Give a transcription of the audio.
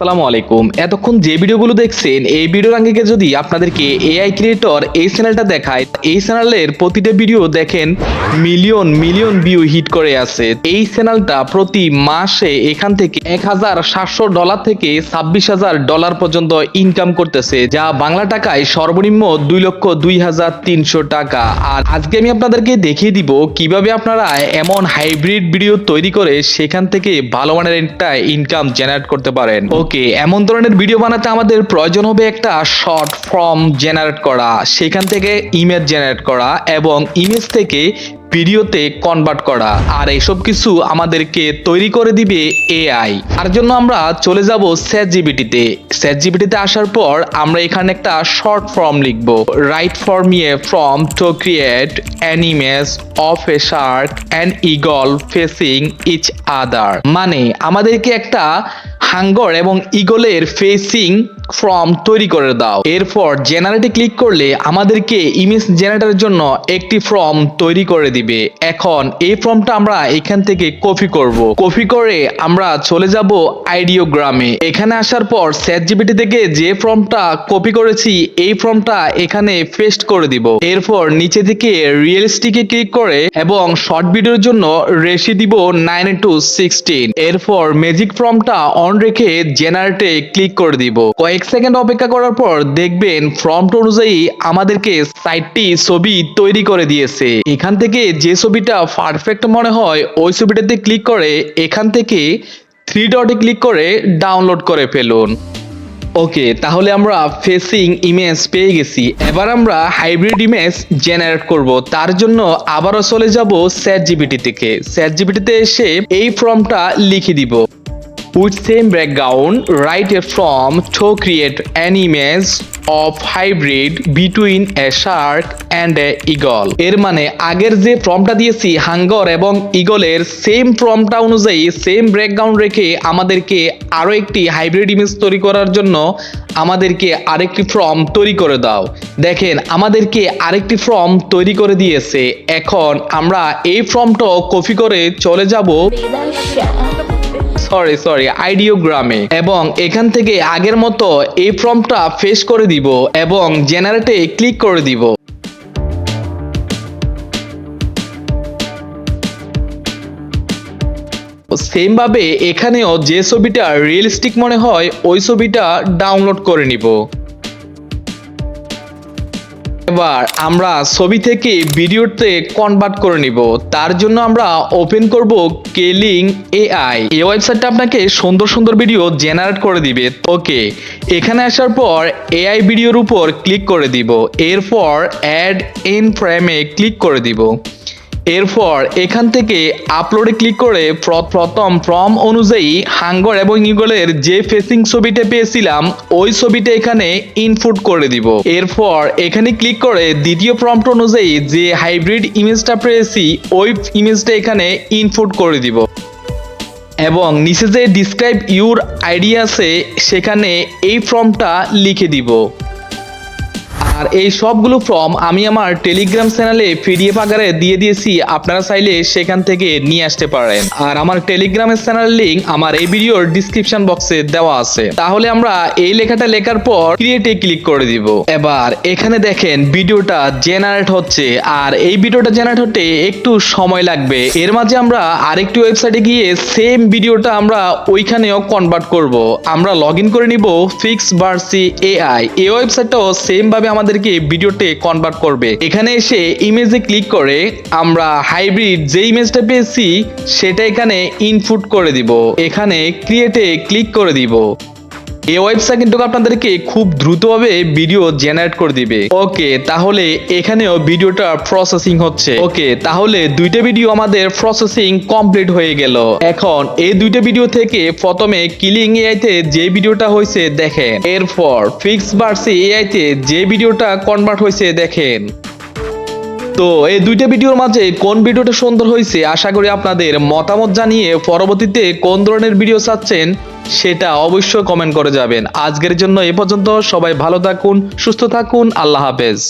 আসসালামু আলাইকুম। এতক্ষণ যে ভিডিওগুলো দেখছেন, এই ভিডিওর আঙ্গিকে যদি আপনাদেরকে এআই ক্রিয়েটর এই চ্যানেলটা দেখায়, এই চ্যানেলের প্রতিটা ভিডিও দেখেন মিলিয়ন মিলিয়ন ভিউ হিট করে আছে। এই চ্যানেলটা প্রতি মাসে এখান থেকে এক হাজার সাতশো ডলার থেকে ছাব্বিশ হাজার ডলার পর্যন্ত ইনকাম করতেছে, যা বাংলা টাকায় সর্বনিম্ন দুই লক্ষ দুই হাজার তিনশো টাকা। আর আজকে আমি আপনাদেরকে দেখিয়ে দিব কীভাবে আপনারা এমন হাইব্রিড ভিডিও তৈরি করে সেখান থেকে ভালো মানের একটা ইনকাম জেনারেট করতে পারেন। ওকে এমন ধরনের ভিডিও বানাতে আমাদের প্রয়োজন হবে একটা শর্ট ফর্ম জেনারেট করা, সেখান থেকে ইমেজ জেনারেট করা এবং ইমেজ থেকে ভিডিওতে কনভার্ট করা। আর এইসব কিছু আমাদেরকে তৈরি করে দিবে এআই তার জন্য আমরা চলে যাব স্যাট জিবিটিতে স্যাট জিবিটিতে আসার পর আমরা এখানে একটা শর্ট ফর্ম লিখব। Write for me a form to create an image of a shark and eagle facing each other মানে আমাদেরকে একটা হাঙ্গর এবং ইগলের ফেসিং ফর্ম তৈরি করে দাও। এরপর জেনারেটে ক্লিক করলে আমাদেরকে ইমেজ জেনারেটরের জন্য একটি ফর্ম তৈরি করে দিবে। এখন এই ফর্মটা আমরা এখান থেকে কপি করব। কপি করে আমরা চলে যাব আইডিওগ্রামে এখানে আসার পর স্যাট জিপিটি থেকে যে ফর্মটা কপি করেছি, এই ফর্মটা এখানে পেস্ট করে দিব। এরপর নিচে থেকে রিয়েলিস্টিকে ক্লিক করে এবং শর্ট ভিডিওর জন্য রেশি দিব নাইন টু সিক্সটিন এরপর ম্যাজিক ফর্মটা অন রেখে জেনারেটে ক্লিক করে দিব। কয়েক সেকেন্ড অপেক্ষা করার পর দেখবেন ফর্মটা অনুযায়ী আমাদেরকে সাইটটি ছবি তৈরি করে দিয়েছে। এখান থেকে যে ছবিটা পারফেক্ট মনে হয়, ওই ছবিটাতে ক্লিক করে এখান থেকে থ্রি ডটে ক্লিক করে ডাউনলোড করে ফেলুন। ওকে তাহলে আমরা ফেসিং ইমেজ পেয়ে গেছি। এবার আমরা হাইব্রিড ইমেজ জেনারেট করব। তার জন্য আবারও চলে যাব স্যাট জিবিটি থেকে। স্যাট জিবিটিতে এসে এই ফর্মটা লিখে দিব। with same background write a prompt to create an image of hybrid between a shark and a eagle. এর মানে আগের যে ফর্মটা দিয়েছি, হাঙ্গর এবং ইগলের সেম ফর্মটা অনুযায়ী সেম ব্রেকগ্রাউন্ড রেখে আমাদেরকে আরও একটি হাইব্রিড ইমেজ তৈরি করার জন্য আমাদেরকে আরেকটি ফর্ম তৈরি করে দাও। দেখেন, আমাদেরকে আরেকটি ফর্ম তৈরি করে দিয়েছে। এখন আমরা এই ফর্মটা কপি করে চলে যাব। সরি সরি আইডিওগ্রামে এবং এখান থেকে আগের মতো এই ফর্মটা ফেস করে দিব এবং জেনারেটে ক্লিক করে দিব। সেম ভাবে এখানেও যে ছবিটা রিয়েলিস্টিক মনে হয়, ওই ছবিটা ডাউনলোড করে নিব। এবার আমরা ছবি থেকে ভিডিওতে কনভার্ট করে নিব। তার জন্য আমরা ওপেন করব কেলিং এআই এই ওয়েবসাইটটা আপনাকে সুন্দর সুন্দর ভিডিও জেনারেট করে দিবে। ওকে, এখানে আসার পর এআই ভিডিওর উপর ক্লিক করে দিব। এরপর অ্যাড ইন ফ্রেমে ক্লিক করে দিব। এরপর এখান থেকে আপলোডে ক্লিক করে প্রথম ফর্ম অনুযায়ী হাঙ্গর এবং ইগলের যে ফেসিং ছবিটা পেয়েছিলাম, ওই ছবিটা এখানে ইনপুট করে দিব। এরপর এখানে ক্লিক করে দ্বিতীয় প্রম্পট অনুযায়ী যে হাইব্রিড ইমেজটা পেয়েছি, ওই ইমেজটা এখানে ইনপুট করে দিব। এবং নিচে যে ডিসক্রাইব ইউর আইডিয়া আছে, সেখানে এই ফর্মটা লিখে দিব। আর এই সবগুলো ফর্ম আমি আমার টেলিগ্রাম চ্যানেলে পিডিএফ আকারে দিয়ে দিয়েছি, আপনারা চাইলে সেখান থেকে নিয়ে আসতে পারেন। আর আমার টেলিগ্রামের চ্যানেল লিংক আমার এই ভিডিওর ডিসক্রিপশন বক্সে দেওয়া আছে। তাহলে আমরা এই লেখাটা লেখার পর ক্রিয়েটে ক্লিক করে দিব। এবার এখানে দেখেন ভিডিওটা জেনারেট হচ্ছে, আর এই ভিডিওটা জেনারেট হতে একটু সময় লাগবে। এর মাঝে আমরা আরেকটি ওয়েবসাইটে গিয়ে সেম ভিডিওটা আমরা ওইখানেও কনভার্ট করব। আমরা লগ ইন করে নিব ফিক্স ভার্সি এআই এই ওয়েবসাইটটাও সেম ভাবে আমাদেরকে ভিডিওতে কনভার্ট করবে। এখানে এসে ইমেজে ক্লিক করে আমরা হাইব্রিড যে ইমেজটা পেয়েছি, সেটা এখানে ইনপুট করে দিব। এখানে ক্রিয়েটে ক্লিক করে দিব। এই ওয়েবসাইট কিন্তু আপনাদেরকে খুব দ্রুতভাবে ভিডিও জেনারেট করে দিবে। ওকে তাহলে এখানেও ভিডিওটা প্রসেসিং হচ্ছে। ওকে তাহলে দুইটা ভিডিও আমাদের প্রসেসিং কমপ্লিট হয়ে গেল। এখন এই দুইটা ভিডিও থেকে প্রথমে কিলিং এআইতে যে ভিডিওটা হয়েছে দেখেন। এরপর ফিক্স ভার্সি এআইতে যে ভিডিওটা কনভার্ট হয়েছে দেখেন। তো এই দুইটা ভিডিওর মাঝে কোন ভিডিওটা সুন্দর হয়েছে আশা করি আপনাদের মতামত জানিয়ে পরবর্তীতে কোন ধরনের ভিডিও চাচ্ছেন সেটা অবশ্যই কমেন্ট করে যাবেন। আজকের জন্য এ পর্যন্ত, সবাই ভালো থাকুন, সুস্থ থাকুন, আল্লাহ হাফেজ।